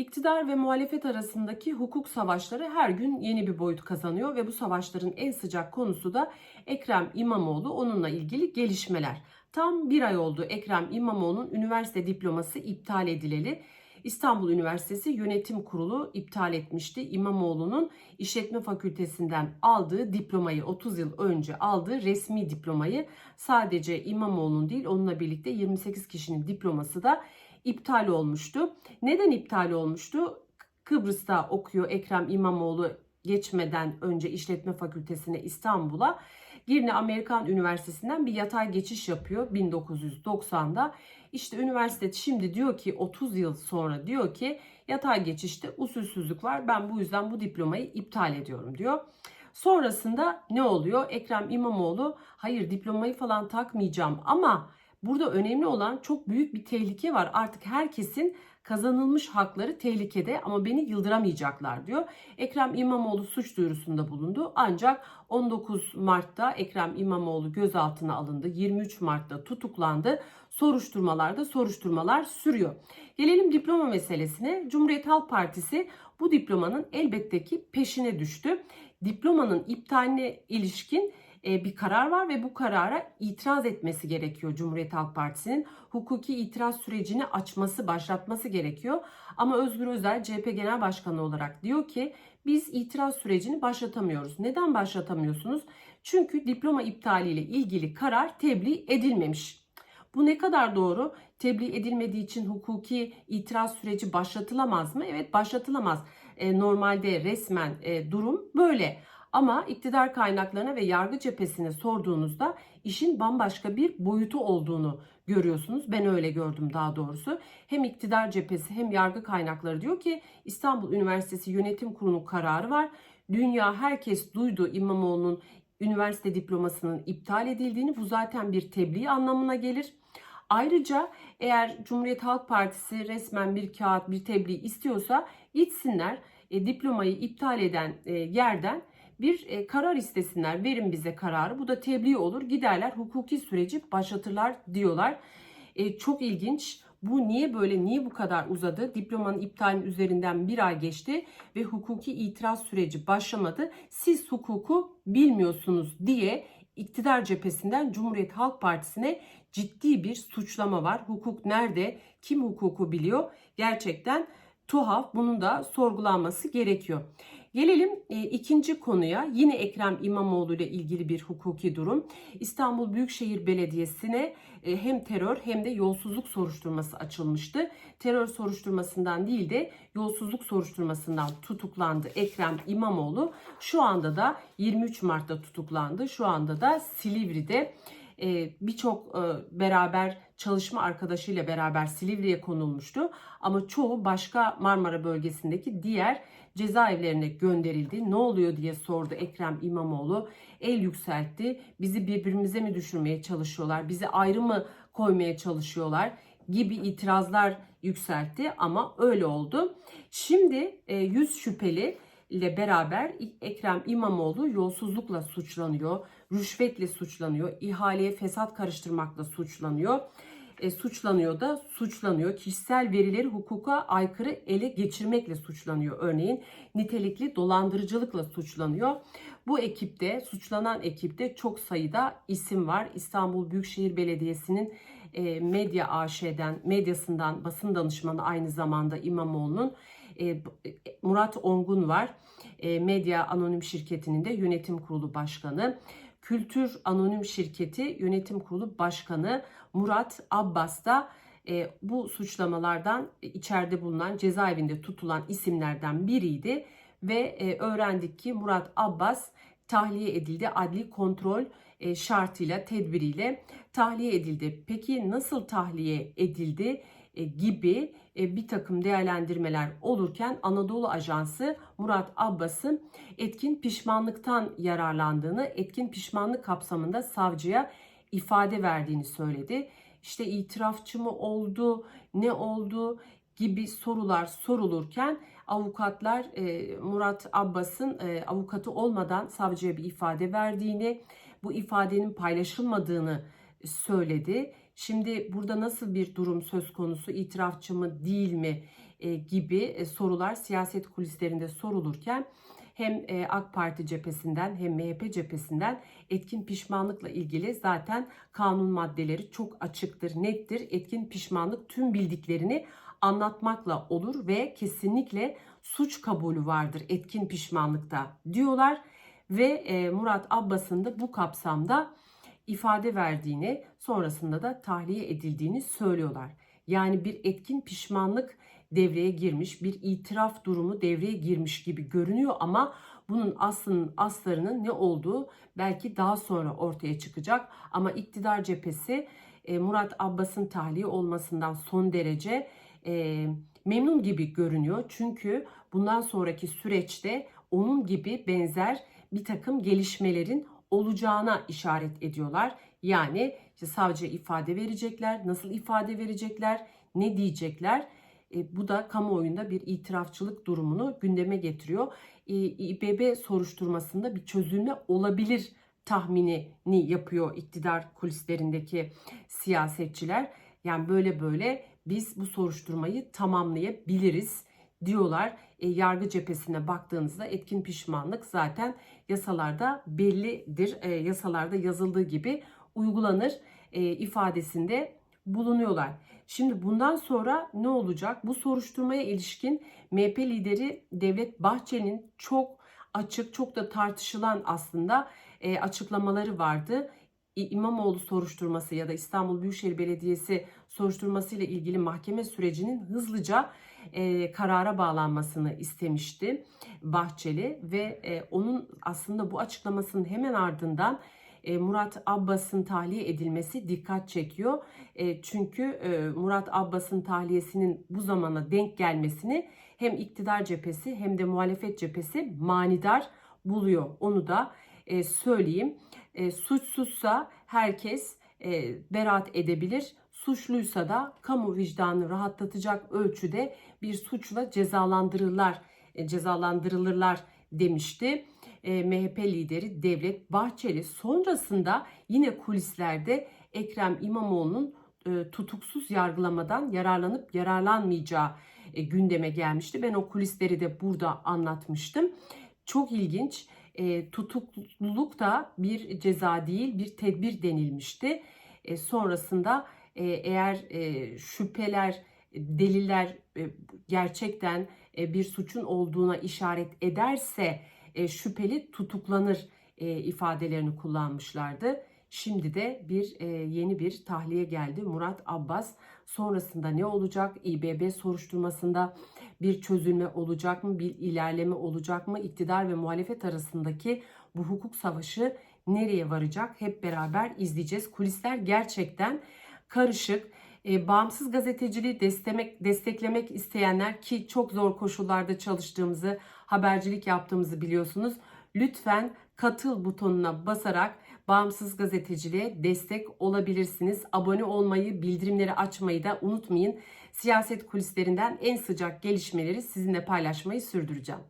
İktidar ve muhalefet arasındaki hukuk savaşları her gün yeni bir boyut kazanıyor ve bu savaşların en sıcak konusu da Ekrem İmamoğlu onunla ilgili gelişmeler. Tam bir ay oldu Ekrem İmamoğlu'nun üniversite diploması iptal edileli. İstanbul Üniversitesi Yönetim Kurulu iptal etmişti. İmamoğlu'nun İşletme Fakültesinden aldığı diplomayı 30 yıl önce aldığı resmi diplomayı sadece İmamoğlu'nun değil onunla birlikte 28 kişinin diploması da iptal olmuştu. Neden iptal olmuştu? Kıbrıs'ta okuyor Ekrem İmamoğlu geçmeden önce İşletme Fakültesine İstanbul'a. Girne Amerikan Üniversitesi'nden bir yatay geçiş yapıyor 1990'da. İşte üniversite şimdi diyor ki 30 yıl sonra diyor ki yatay geçişte usulsüzlük var. Ben bu yüzden bu diplomayı iptal ediyorum diyor. Sonrasında ne oluyor? Ekrem İmamoğlu hayır diplomayı falan takmayacağım ama burada önemli olan çok büyük bir tehlike var. Artık herkesin kazanılmış hakları tehlikede ama beni yıldıramayacaklar diyor. Ekrem İmamoğlu suç duyurusunda bulundu. Ancak 19 Mart'ta Ekrem İmamoğlu gözaltına alındı. 23 Mart'ta tutuklandı. Soruşturmalarda soruşturmalar sürüyor. Gelelim diploma meselesine. Cumhuriyet Halk Partisi bu diplomanın elbette ki peşine düştü. Diplomanın iptaline ilişkin bir karar var ve bu karara itiraz etmesi gerekiyor Cumhuriyet Halk Partisi'nin. Hukuki itiraz sürecini açması, başlatması gerekiyor. Ama Özgür Özel CHP Genel Başkanı olarak diyor ki biz itiraz sürecini başlatamıyoruz. Neden başlatamıyorsunuz? Çünkü diploma iptaliyle ilgili karar tebliğ edilmemiş. Bu ne kadar doğru? Tebliğ edilmediği için hukuki itiraz süreci başlatılamaz mı? Evet başlatılamaz. E, normalde resmen e, durum böyle. Ama iktidar kaynaklarına ve yargı cephesine sorduğunuzda işin bambaşka bir boyutu olduğunu görüyorsunuz. Ben öyle gördüm daha doğrusu. Hem iktidar cephesi hem yargı kaynakları diyor ki İstanbul Üniversitesi Yönetim Kurulu kararı var. Dünya herkes duydu İmamoğlu'nun üniversite diplomasının iptal edildiğini. Bu zaten bir tebliğ anlamına gelir. Ayrıca eğer Cumhuriyet Halk Partisi resmen bir kağıt, bir tebliğ istiyorsa gitsinler e, diplomayı iptal eden e, yerden bir e, karar istesinler. Verin bize kararı. Bu da tebliğ olur. Giderler hukuki süreci başlatırlar diyorlar. E, çok ilginç. Bu niye böyle, niye bu kadar uzadı? Diplomanın iptalinin üzerinden bir ay geçti ve hukuki itiraz süreci başlamadı. Siz hukuku bilmiyorsunuz diye iktidar cephesinden Cumhuriyet Halk Partisi'ne ciddi bir suçlama var. Hukuk nerede? Kim hukuku biliyor? Gerçekten tuhaf. Bunun da sorgulanması gerekiyor. Gelelim e, ikinci konuya. Yine Ekrem İmamoğlu ile ilgili bir hukuki durum. İstanbul Büyükşehir Belediyesi'ne e, hem terör hem de yolsuzluk soruşturması açılmıştı. Terör soruşturmasından değil de yolsuzluk soruşturmasından tutuklandı Ekrem İmamoğlu. Şu anda da 23 Mart'ta tutuklandı. Şu anda da Silivri'de e, birçok e, beraber çalışma arkadaşıyla beraber Silivri'ye konulmuştu. Ama çoğu başka Marmara bölgesindeki diğer cezaevlerine gönderildi. Ne oluyor diye sordu Ekrem İmamoğlu. El yükseltti. Bizi birbirimize mi düşürmeye çalışıyorlar? Bizi ayrı mı koymaya çalışıyorlar? gibi itirazlar yükseltti ama öyle oldu. Şimdi 100 şüpheli ile beraber Ekrem İmamoğlu yolsuzlukla suçlanıyor, rüşvetle suçlanıyor, ihaleye fesat karıştırmakla suçlanıyor. E, suçlanıyor da suçlanıyor. Kişisel verileri hukuka aykırı ele geçirmekle suçlanıyor örneğin. Nitelikli dolandırıcılıkla suçlanıyor. Bu ekipte, suçlanan ekipte çok sayıda isim var. İstanbul Büyükşehir Belediyesi'nin e, medya AŞ'den, medyasından basın danışmanı aynı zamanda İmamoğlu'nun e, Murat Ongun var. E, medya Anonim Şirketi'nin de yönetim kurulu başkanı. Kültür Anonim Şirketi Yönetim Kurulu Başkanı Murat Abbas da e, bu suçlamalardan içeride bulunan cezaevinde tutulan isimlerden biriydi ve e, öğrendik ki Murat Abbas tahliye edildi adli kontrol e, şartıyla tedbiriyle tahliye edildi. Peki nasıl tahliye edildi? E, gibi e, bir takım değerlendirmeler olurken Anadolu Ajansı Murat Abbas'ın etkin pişmanlıktan yararlandığını, etkin pişmanlık kapsamında savcıya ifade verdiğini söyledi. İşte itirafçı mı oldu, ne oldu gibi sorular sorulurken avukatlar e, Murat Abbas'ın avukatı olmadan savcıya bir ifade verdiğini, bu ifadenin paylaşılmadığını söyledi. Şimdi burada nasıl bir durum söz konusu? İtirafçı mı değil mi? e, gibi e, sorular siyaset kulislerinde sorulurken hem e, AK Parti cephesinden hem MHP cephesinden etkin pişmanlıkla ilgili zaten kanun maddeleri çok açıktır, nettir. Etkin pişmanlık tüm bildiklerini anlatmakla olur ve kesinlikle suç kabulü vardır etkin pişmanlıkta diyorlar ve e, Murat Abbas'ın da bu kapsamda ifade verdiğini sonrasında da tahliye edildiğini söylüyorlar. Yani bir etkin pişmanlık devreye girmiş, bir itiraf durumu devreye girmiş gibi görünüyor ama bunun aslının aslarının ne olduğu belki daha sonra ortaya çıkacak. Ama iktidar cephesi e, Murat Abbas'ın tahliye olmasından son derece e, memnun gibi görünüyor. Çünkü bundan sonraki süreçte onun gibi benzer bir takım gelişmelerin olacağına işaret ediyorlar. Yani işte savcı ifade verecekler, nasıl ifade verecekler, ne diyecekler. E, bu da kamuoyunda bir itirafçılık durumunu gündeme getiriyor. E, İBB soruşturmasında bir çözülme olabilir tahminini yapıyor iktidar kulislerindeki siyasetçiler. Yani böyle böyle biz bu soruşturmayı tamamlayabiliriz diyorlar. E, yargı cephesine baktığınızda etkin pişmanlık zaten yasalarda bellidir. E, yasalarda yazıldığı gibi uygulanır e, ifadesinde bulunuyorlar. Şimdi bundan sonra ne olacak? Bu soruşturmaya ilişkin MHP lideri Devlet Bahçeli'nin çok açık, çok da tartışılan aslında e, açıklamaları vardı. İmamoğlu soruşturması ya da İstanbul Büyükşehir Belediyesi soruşturması ile ilgili mahkeme sürecinin hızlıca e, karara bağlanmasını istemişti Bahçeli ve e, onun aslında bu açıklamasının hemen ardından e, Murat Abbas'ın tahliye edilmesi dikkat çekiyor. E, çünkü e, Murat Abbas'ın tahliyesinin bu zamana denk gelmesini hem iktidar cephesi hem de muhalefet cephesi manidar buluyor. Onu da e, söyleyeyim. E, suçsuzsa herkes e, beraat edebilir. Suçluysa da kamu vicdanını rahatlatacak ölçüde bir suçla cezalandırırlar, e, cezalandırılırlar demişti. E, MHP lideri Devlet Bahçeli sonrasında yine kulislerde Ekrem İmamoğlu'nun e, tutuksuz yargılamadan yararlanıp yararlanmayacağı e, gündeme gelmişti. Ben o kulisleri de burada anlatmıştım. Çok ilginç. E, tutukluluk da bir ceza değil bir tedbir denilmişti. E, sonrasında e, eğer e, şüpheler, deliller e, gerçekten e, bir suçun olduğuna işaret ederse e, şüpheli tutuklanır e, ifadelerini kullanmışlardı. Şimdi de bir e, yeni bir tahliye geldi. Murat Abbas sonrasında ne olacak? İBB soruşturmasında bir çözülme olacak mı? Bir ilerleme olacak mı? İktidar ve muhalefet arasındaki bu hukuk savaşı nereye varacak? Hep beraber izleyeceğiz. Kulisler gerçekten karışık. E, bağımsız gazeteciliği desteklemek, desteklemek isteyenler ki çok zor koşullarda çalıştığımızı, habercilik yaptığımızı biliyorsunuz. Lütfen katıl butonuna basarak bağımsız gazeteciliğe destek olabilirsiniz. Abone olmayı, bildirimleri açmayı da unutmayın. Siyaset kulislerinden en sıcak gelişmeleri sizinle paylaşmayı sürdüreceğim.